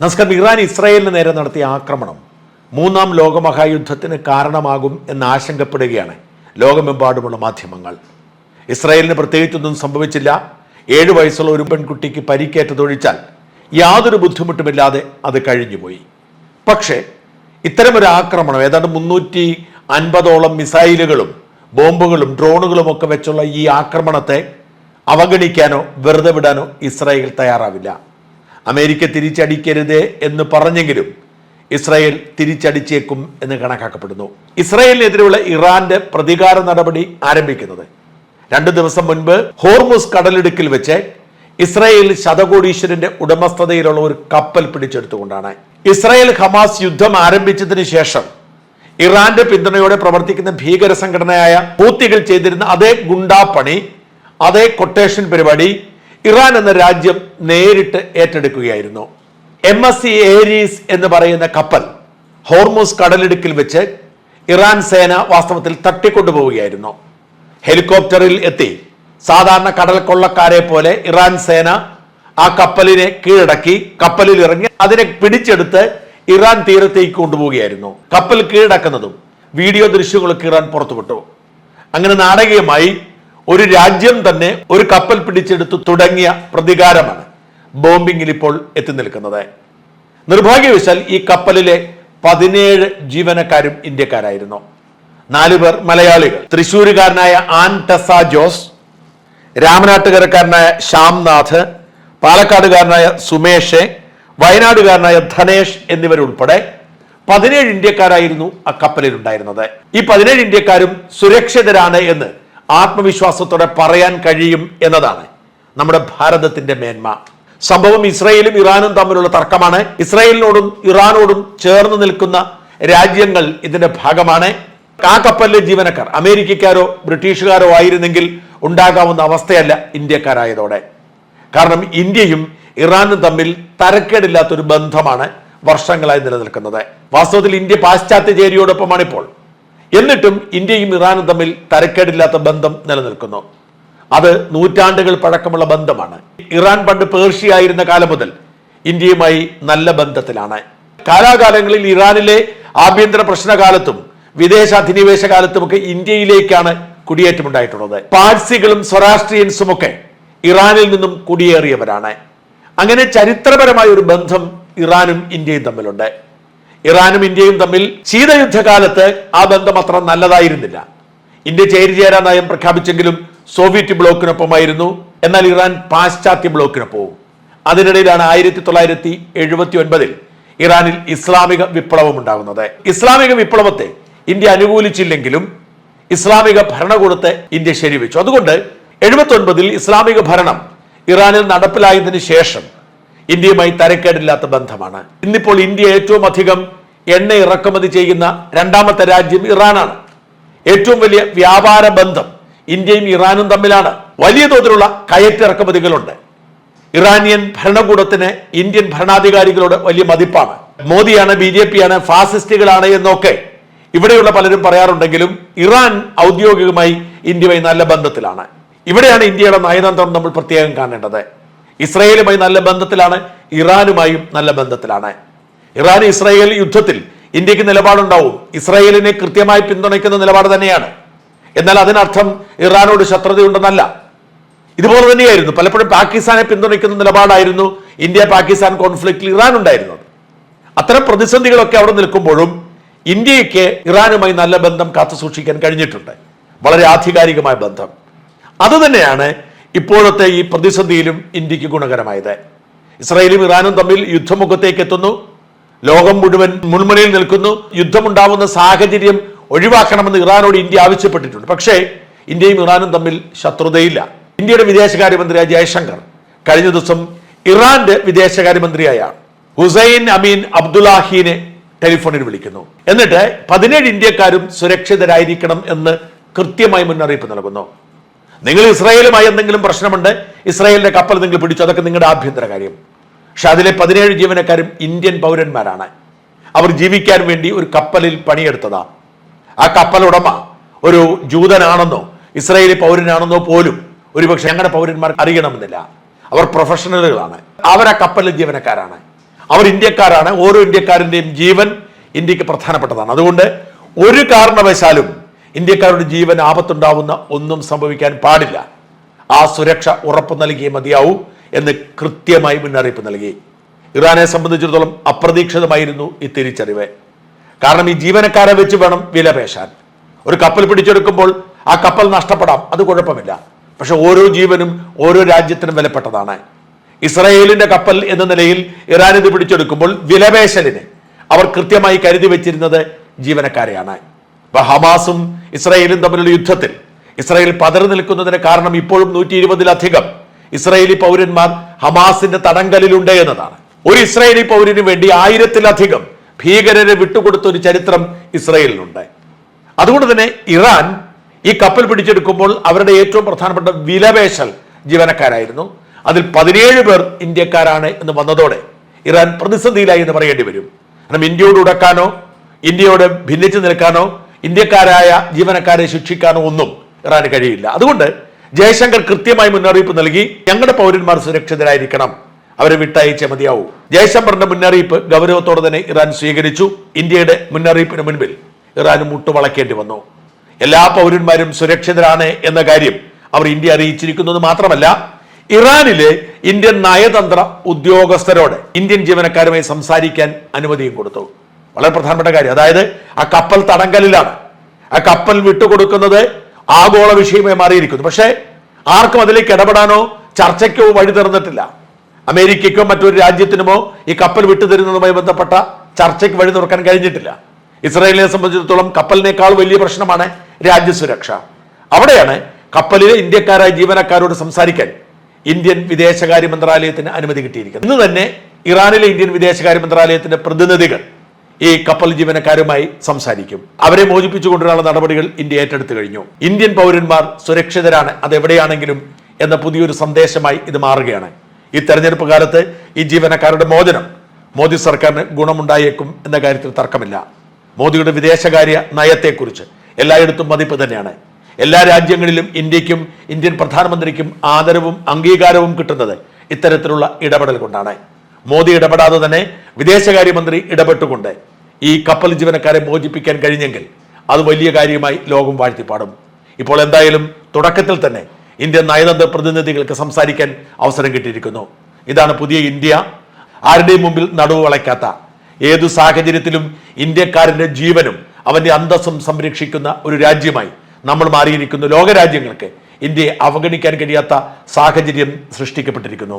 നമസ്കാരം ഇറാൻ ഇസ്രായേലിന് നേരെ നടത്തിയ ആക്രമണം മൂന്നാം ലോകമഹായുദ്ധത്തിന് കാരണമാകും എന്ന് ആശങ്കപ്പെടുകയാണ് ലോകമെമ്പാടുമുള്ള മാധ്യമങ്ങൾ. ഇസ്രായേലിന് പ്രത്യേകിച്ചൊന്നും സംഭവിച്ചില്ല. ഏഴ് വയസ്സുള്ള ഒരു പെൺകുട്ടിക്ക് പരിക്കേറ്റതൊഴിച്ചാൽ യാതൊരു ബുദ്ധിമുട്ടുമില്ലാതെ അത് കഴിഞ്ഞുപോയി. പക്ഷേ ഇത്തരമൊരു ആക്രമണം ഏതാണ്ട് മുന്നൂറ്റി അൻപതോളം മിസൈലുകളും ബോംബുകളും ഡ്രോണുകളും ഒക്കെ വെച്ചുള്ള ഈ ആക്രമണത്തെ അവഗണിക്കാനോ വെറുതെ വിടാനോ ഇസ്രായേൽ തയ്യാറാവില്ല. അമേരിക്ക തിരിച്ചടിക്കരുത് എന്ന് പറഞ്ഞെങ്കിലും ഇസ്രായേൽ തിരിച്ചടിച്ചേക്കും എന്ന് കണക്കാക്കപ്പെടുന്നു. ഇസ്രായേലിനെതിരെയുള്ള ഇറാന്റെ പ്രതികാര നടപടി ആരംഭിക്കുന്നത്. രണ്ട് ദിവസം മുൻപ് ഹോർമുസ് കടലിടുക്കിൽ വെച്ച് ഇസ്രായേൽ ശതകോടീശ്വരന്റെ ഉടമസ്ഥതയിലുള്ള ഒരു കപ്പൽ പിടിച്ചെടുത്തുകൊണ്ടാണ്. ഇസ്രായേൽ ഹമാസ് യുദ്ധം ആരംഭിച്ചതിന് ശേഷം ഇറാന്റെ പിന്തുണയോടെ പ്രവർത്തിക്കുന്ന ഭീകര സംഘടനയായ പൂത്തികൾ ചെയ്തിരുന്ന അതേ ഗുണ്ടാപ്പണി അതേ കൊട്ടേഷൻ പരിപാടി ഇറാൻ എന്ന രാജ്യം നേരിട്ട് ഏറ്റെടുക്കുകയായിരുന്നു. എം എസ് സി ഏരീസ് എന്ന് പറയുന്ന കപ്പൽ ഹോർമോസ് കടലിടുക്കിൽ വെച്ച് ഇറാൻ സേന വാസ്തവത്തിൽ തട്ടിക്കൊണ്ടുപോവുകയായിരുന്നു. ഹെലികോപ്റ്ററിൽ എത്തി. സാധാരണ കടൽ കൊള്ളക്കാരെ പോലെ ഇറാൻ സേന ആ കപ്പലിനെ കീഴടക്കി കപ്പലിൽ ഇറങ്ങി അതിനെ പിടിച്ചെടുത്ത് ഇറാൻ തീരത്തേക്ക് കൊണ്ടുപോവുകയായിരുന്നു. കപ്പൽ കീഴടക്കുന്നതും വീഡിയോ ദൃശ്യങ്ങളൊക്കെ ഇറാൻ പുറത്തുവിട്ടു. അങ്ങനെ നാടകീയമായി ഒരു രാജ്യം തന്നെ ഒരു കപ്പൽ പിടിച്ചെടുത്ത് തുടങ്ങിയ പ്രതികാരമാണ് ബോംബിങ്ങിൽ ഇപ്പോൾ എത്തി നിൽക്കുന്നത്. നിർഭാഗ്യവശാൽ ഈ കപ്പലിലെ പതിനേഴ് ജീവനക്കാരും ഇന്ത്യക്കാരായിരുന്നു. നാലു പേർ മലയാളികൾ. തൃശ്ശൂരുകാരനായ ആൻ ജോസ് രാമനാട്ടുകരക്കാരനായ ശ്യാംനാഥ് പാലക്കാടുകാരനായ സുമേഷ് വയനാടുകാരനായ ധനേഷ് എന്നിവരുൾപ്പെടെ പതിനേഴ് ഇന്ത്യക്കാരായിരുന്നു ആ കപ്പലിൽ ഉണ്ടായിരുന്നത് ഈ പതിനേഴ് ഇന്ത്യക്കാരും സുരക്ഷിതരാണ് എന്ന് ആത്മവിശ്വാസത്തോടെ പറയാൻ കഴിയും എന്നതാണ് നമ്മുടെ ഭാരതത്തിന്റെ മേന്മ. സംഭവം ഇസ്രയേലും ഇറാനും തമ്മിലുള്ള തർക്കമാണ്. ഇസ്രയേലിനോടും ഇറാനോടും ചേർന്ന് നിൽക്കുന്ന രാജ്യങ്ങൾ ഇതിന്റെ ഭാഗമാണ്. ആ കപ്പലിലെ ജീവനക്കാർ അമേരിക്കക്കാരോ ബ്രിട്ടീഷുകാരോ ആയിരുന്നെങ്കിൽ ഉണ്ടാകാവുന്ന അവസ്ഥയല്ല ഇന്ത്യക്കാരായതോടെ. കാരണം ഇന്ത്യയും ഇറാനും തമ്മിൽ തരക്കേടില്ലാത്തൊരു ബന്ധമാണ് വർഷങ്ങളായി നിലനിൽക്കുന്നത്. വാസ്തവത്തിൽ ഇന്ത്യ പാശ്ചാത്യ ചേരിയോടൊപ്പമാണ് ഇപ്പോൾ എന്നിട്ടും ഇന്ത്യയും ഇറാനും തമ്മിൽ തരക്കേടില്ലാത്ത ബന്ധം നിലനിൽക്കുന്നു. അത് നൂറ്റാണ്ടുകൾ പഴക്കമുള്ള ബന്ധമാണ്. ഇറാൻ പണ്ട് പേർഷ്യ ആയിരുന്ന കാലം മുതൽ ഇന്ത്യയുമായി നല്ല ബന്ധത്തിലാണ്. കാലാകാലങ്ങളിൽ ഇറാനിലെ ആഭ്യന്തര പ്രശ്നകാലത്തും വിദേശ അധിനിവേശ കാലത്തുമൊക്കെ ഇന്ത്യയിലേക്കാണ് കുടിയേറ്റമുണ്ടായിട്ടുള്ളത്. പാഴ്സികളും സ്വരാഷ്ട്രിയൻസും ഒക്കെ ഇറാനിൽ നിന്നും കുടിയേറിയവരാണ്. അങ്ങനെ ചരിത്രപരമായ ഒരു ബന്ധം ഇറാനും ഇന്ത്യയും തമ്മിലുണ്ട്. ഇറാനും ഇന്ത്യയും തമ്മിൽ ശീതയുദ്ധകാലത്ത് ആ ബന്ധം അത്ര നല്ലതായിരുന്നില്ല. ഇന്ത്യ ചേരിചേരാ നയം പ്രഖ്യാപിച്ചെങ്കിലും സോവിയറ്റ് ബ്ലോക്കിനൊപ്പമായിരുന്നു. എന്നാൽ ഇറാൻ പാശ്ചാത്യ ബ്ലോക്കിനൊപ്പവും. അതിനിടയിലാണ് ആയിരത്തി തൊള്ളായിരത്തി എഴുപത്തി ഒൻപതിൽ ഇറാനിൽ ഇസ്ലാമിക വിപ്ലവം ഉണ്ടാകുന്നത് ഇസ്ലാമിക വിപ്ലവത്തെ ഇന്ത്യ അനുകൂലിച്ചില്ലെങ്കിലും ഇസ്ലാമിക ഭരണകൂടത്തെ ഇന്ത്യ ശരിവെച്ചു. അതുകൊണ്ട് എഴുപത്തി ഒൻപതിൽ ഇസ്ലാമിക ഭരണം ഇറാനിൽ നടപ്പിലായതിനു ശേഷം ഇന്ത്യയുമായി തരക്കേടില്ലാത്ത ബന്ധമാണ്. ഇന്നിപ്പോൾ ഇന്ത്യ ഏറ്റവും അധികം എണ്ണ ഇറക്കുമതി ചെയ്യുന്ന രണ്ടാമത്തെ രാജ്യം ഇറാനാണ്. ഏറ്റവും വലിയ വ്യാപാര ബന്ധം ഇന്ത്യയും ഇറാനും തമ്മിലാണ്. വലിയ തോതിലുള്ള കയറ്റിറക്കുമതികളുണ്ട് ഇറാനിയൻ ഭരണകൂടത്തിന് ഇന്ത്യൻ ഭരണാധികാരികളോട് വലിയ മതിപ്പാണ്. മോദിയാണ് ബി ജെ പി ആണ് ഫാസിസ്റ്റുകളാണ് എന്നൊക്കെ ഇവിടെയുള്ള പലരും പറയാറുണ്ടെങ്കിലും ഇറാൻ ഔദ്യോഗികമായി ഇന്ത്യയുമായി നല്ല ബന്ധത്തിലാണ്. ഇവിടെയാണ് ഇന്ത്യയുടെ നയതന്ത്രം നമ്മൾ പ്രത്യേകം കാണേണ്ടത്. ഇസ്രയേലുമായി നല്ല ബന്ധത്തിലാണ് ഇറാനുമായും നല്ല ബന്ധത്തിലാണ്. ഇറാൻ ഇസ്രയേൽ യുദ്ധത്തിൽ ഇന്ത്യയ്ക്ക് നിലപാടുണ്ടാവും. ഇസ്രയേലിനെ കൃത്യമായി പിന്തുണയ്ക്കുന്ന നിലപാട് തന്നെയാണ്. എന്നാൽ അതിനർത്ഥം ഇറാനോട് ശത്രുതയുണ്ടെന്നല്ല. ഇതുപോലെ തന്നെയായിരുന്നു. പലപ്പോഴും പാകിസ്ഥാനെ പിന്തുണയ്ക്കുന്ന നിലപാടായിരുന്നു ഇന്ത്യ പാകിസ്ഥാൻ കോൺഫ്ലിക്റ്റിൽ ഇറാൻ ഉണ്ടായിരുന്നത് അത്തരം പ്രതിസന്ധികളൊക്കെ അവിടെ നിൽക്കുമ്പോഴും ഇന്ത്യയ്ക്ക് ഇറാനുമായി നല്ല ബന്ധം കാത്തു സൂക്ഷിക്കാൻ കഴിഞ്ഞിട്ടുണ്ട്. വളരെ ആധികാരികമായ ബന്ധം. അതുതന്നെയാണ് ഇപ്പോഴത്തെ ഈ പ്രതിസന്ധിയിലും ഇന്ത്യയ്ക്ക് ഗുണകരമായത്. ഇസ്രായേലും ഇറാനും തമ്മിൽ യുദ്ധമുഖത്തേക്ക് എത്തുന്നു. ലോകം മുഴുവൻ മുൾമുനയിൽ നിൽക്കുന്നു. യുദ്ധമുണ്ടാവുന്ന സാഹചര്യം ഒഴിവാക്കണമെന്ന് ഇറാനോട് ഇന്ത്യ ആവശ്യപ്പെട്ടിട്ടുണ്ട്. പക്ഷേ ഇന്ത്യയും ഇറാനും തമ്മിൽ ശത്രുതയില്ല. ഇന്ത്യയുടെ വിദേശകാര്യമന്ത്രിയായ ജയശങ്കർ കഴിഞ്ഞ ദിവസം ഇറാന്റെ വിദേശകാര്യമന്ത്രിയായ ഹുസൈൻ അമീൻ അബ്ദുല്ലാഹിനെ ടെലിഫോണിൽ വിളിക്കുന്നു. എന്നിട്ട് പതിനേഴ് ഇന്ത്യക്കാരും സുരക്ഷിതരായിരിക്കണം എന്ന് കൃത്യമായി മുന്നറിയിപ്പ് നൽകുന്നു. നിങ്ങൾ ഇസ്രായേലുമായി എന്തെങ്കിലും പ്രശ്നമുണ്ട് ഇസ്രായേലിന്റെ കപ്പൽ നിങ്ങൾ പിടിച്ചു അതൊക്കെ നിങ്ങളുടെ ആഭ്യന്തര കാര്യം. പക്ഷെ അതിലെ പതിനേഴ് ജീവനക്കാരും ഇന്ത്യൻ പൗരന്മാരാണ്. അവർ ജീവിക്കാൻ വേണ്ടി ഒരു കപ്പലിൽ പണിയെടുത്തതാ. ആ കപ്പൽ ഉടമ ഒരു ജൂതനാണെന്നോ ഇസ്രായേലി പൗരനാണെന്നോ പോലും ഒരുപക്ഷെ ഞങ്ങളുടെ പൗരന്മാർ അറിയണമെന്നില്ല. അവർ പ്രൊഫഷണലുകളാണ്. അവർ ആ കപ്പലിലെ ജീവനക്കാരാണ്. അവർ ഇന്ത്യക്കാരാണ്. ഓരോ ഇന്ത്യക്കാരന്റെയും ജീവൻ ഇന്ത്യയ്ക്ക് പ്രധാനപ്പെട്ടതാണ്. അതുകൊണ്ട് ഒരു കാരണവശാലും ഇന്ത്യക്കാരുടെ ജീവൻ ആപത്തുണ്ടാവുന്ന ഒന്നും സംഭവിക്കാൻ പാടില്ല. ആ സുരക്ഷ ഉറപ്പ് നൽകിയേ മതിയാവൂ എന്ന് കൃത്യമായി മുന്നറിയിപ്പ് നൽകി. ഇറാനെ സംബന്ധിച്ചിടത്തോളം അപ്രതീക്ഷിതമായിരുന്നു ഈ തിരിച്ചറിവ്. കാരണം ഈ ജീവനക്കാരെ വെച്ച് വേണം വിലപേശാൻ ഒരു കപ്പൽ പിടിച്ചെടുക്കുമ്പോൾ ആ കപ്പൽ നഷ്ടപ്പെടാം അത് കുഴപ്പമില്ല. പക്ഷെ ഓരോ ജീവനും ഓരോ രാജ്യത്തിനും വിലപ്പെട്ടതാണ്. ഇസ്രയേലിന്റെ കപ്പൽ എന്ന നിലയിൽ ഇറാൻ ഇത് പിടിച്ചെടുക്കുമ്പോൾ വിലപേശലിന് അവർ കൃത്യമായി കരുതി വെച്ചിരുന്നത് ജീവനക്കാരെയാണ്. ഹമാസും ഇസ്രായേലും തമ്മിലുള്ള യുദ്ധത്തിൽ ഇസ്രായേൽ പതറി നിൽക്കുന്നതിന് കാരണം ഇപ്പോഴും നൂറ്റി ഇരുപതിലധികം ഇസ്രായേലി പൗരന്മാർ ഹമാസിന്റെ തടങ്കലിലുണ്ട് എന്നതാണ്. ഒരു ഇസ്രായേലി പൗരന് വേണ്ടി ആയിരത്തിലധികം ഭീകരരെ വിട്ടുകൊടുത്ത ഒരു ചരിത്രം ഇസ്രായേലിനുണ്ട്. അതുകൊണ്ട് തന്നെ ഇറാൻ ഈ കപ്പൽ പിടിച്ചെടുക്കുമ്പോൾ അവരുടെ ഏറ്റവും പ്രധാനപ്പെട്ട വിലപേശൽ ജീവനക്കാരായിരുന്നു. അതിൽ പതിനേഴ് പേർ ഇന്ത്യക്കാരാണ് എന്ന് വന്നതോടെ ഇറാൻ പ്രതിസന്ധിയിലായി എന്ന് പറയേണ്ടി വരും. കാരണം ഇന്ത്യയോട് ഉടക്കാനോ ഇന്ത്യയോട് ഭിന്നിച്ചു നിൽക്കാനോ ഇന്ത്യക്കാരായ ജീവനക്കാരെ ശിക്ഷിക്കാനോ ഒന്നും ഇറാന് കഴിയില്ല. അതുകൊണ്ട് ജയശങ്കർ കൃത്യമായി മുന്നറിയിപ്പ് നൽകി ഞങ്ങളുടെ പൗരന്മാർ സുരക്ഷിതരായിരിക്കണം. അവരെ വിട്ടയച്ചേ മതിയാവൂ. ജയശങ്കറിന്റെ മുന്നറിയിപ്പ് ഗൗരവത്തോടെ തന്നെ ഇറാൻ സ്വീകരിച്ചു. ഇന്ത്യയുടെ മുന്നറിയിപ്പിന് മുൻപിൽ ഇറാൻ മുട്ടുവളക്കേണ്ടി വന്നു. എല്ലാ പൗരന്മാരും സുരക്ഷിതരാണ് എന്ന കാര്യം അവർ ഇന്ത്യ അറിയിച്ചിരിക്കുന്നത് മാത്രമല്ല ഇറാനിലെ ഇന്ത്യൻ നയതന്ത്ര ഉദ്യോഗസ്ഥരോട് ഇന്ത്യൻ ജീവനക്കാരുമായി സംസാരിക്കാൻ അനുമതിയും കൊടുത്തു. വളരെ പ്രധാനപ്പെട്ട കാര്യം. അതായത് ആ കപ്പൽ തടങ്കലിലാണ്. ആ കപ്പൽ വിട്ടുകൊടുക്കുന്നത് ആഗോള വിഷയമായി മാറിയിരിക്കുന്നു. പക്ഷേ ആർക്കും അതിലേക്ക് ഇടപെടാനോ ചർച്ചയ്ക്കോ വഴി തുറന്നിട്ടില്ല അമേരിക്കയ്ക്കോ മറ്റൊരു രാജ്യത്തിനുമോ ഈ കപ്പൽ വിട്ടുതരുന്നതുമായി ബന്ധപ്പെട്ട ചർച്ചയ്ക്ക് വഴി തുറക്കാൻ കഴിഞ്ഞിട്ടില്ല. ഇസ്രായേലിനെ സംബന്ധിച്ചിടത്തോളം കപ്പലിനേക്കാൾ വലിയ പ്രശ്നമാണ് രാജ്യസുരക്ഷ. അവിടെയാണ് കപ്പലിലെ ഇന്ത്യക്കാരായ ജീവനക്കാരോട് സംസാരിക്കാൻ ഇന്ത്യൻ വിദേശകാര്യ മന്ത്രാലയത്തിന് അനുമതി കിട്ടിയിരിക്കുന്നത്. ഇന്ന് തന്നെ ഇറാനിലെ ഇന്ത്യൻ വിദേശകാര്യ മന്ത്രാലയത്തിന്റെ പ്രതിനിധികൾ ഈ കപ്പൽ ജീവനക്കാരുമായി സംസാരിക്കും. അവരെ മോചിപ്പിച്ചു കൊണ്ടുവരാനുള്ള നടപടികൾ ഇന്ത്യ ഏറ്റെടുത്തു കഴിഞ്ഞു. ഇന്ത്യൻ പൗരന്മാർ സുരക്ഷിതരാണ് അതെവിടെയാണെങ്കിലും എന്ന പുതിയൊരു സന്ദേശമായി ഇത് മാറുകയാണ്. ഈ തെരഞ്ഞെടുപ്പ് കാലത്ത് ഈ ജീവനക്കാരുടെ മോചനം മോദി സർക്കാരിന് ഗുണമുണ്ടായേക്കും എന്ന കാര്യത്തിൽ തർക്കമില്ല. മോദിയുടെ വിദേശകാര്യ നയത്തെക്കുറിച്ച് എല്ലായിടത്തും മതിപ്പ് തന്നെയാണ്. എല്ലാ രാജ്യങ്ങളിലും ഇന്ത്യക്കും ഇന്ത്യൻ പ്രധാനമന്ത്രിക്കും ആദരവും അംഗീകാരവും കിട്ടുന്നത് ഇത്തരത്തിലുള്ള ഇടപെടൽ കൊണ്ടാണ്. മോദി ഇടപെടാതെ തന്നെ വിദേശകാര്യമന്ത്രി ഇടപെട്ടുകൊണ്ട് ഈ കപ്പൽ ജീവനക്കാരെ മോചിപ്പിക്കാൻ കഴിഞ്ഞെങ്കിൽ അത് വലിയ കാര്യമായി ലോകം വാഴ്ത്തിപ്പാടും. ഇപ്പോൾ എന്തായാലും തുടക്കത്തിൽ തന്നെ ഇന്ത്യൻ നയതന്ത്ര പ്രതിനിധികൾക്ക് സംസാരിക്കാൻ അവസരം കിട്ടിയിരിക്കുന്നു. ഇതാണ് പുതിയ ഇന്ത്യ. ആരുടെയും മുമ്പിൽ നടുവ് വളയ്ക്കാത്ത ഏതു സാഹചര്യത്തിലും ഇന്ത്യക്കാരന്റെ ജീവനും അവന്റെ അന്തസ്സും സംരക്ഷിക്കുന്ന ഒരു രാജ്യമായി നമ്മൾ മാറിയിരിക്കുന്നു. ലോകരാജ്യങ്ങൾക്ക് ഇന്ത്യയെ അവഗണിക്കാൻ കഴിയാത്ത സാഹചര്യം സൃഷ്ടിക്കപ്പെട്ടിരിക്കുന്നു.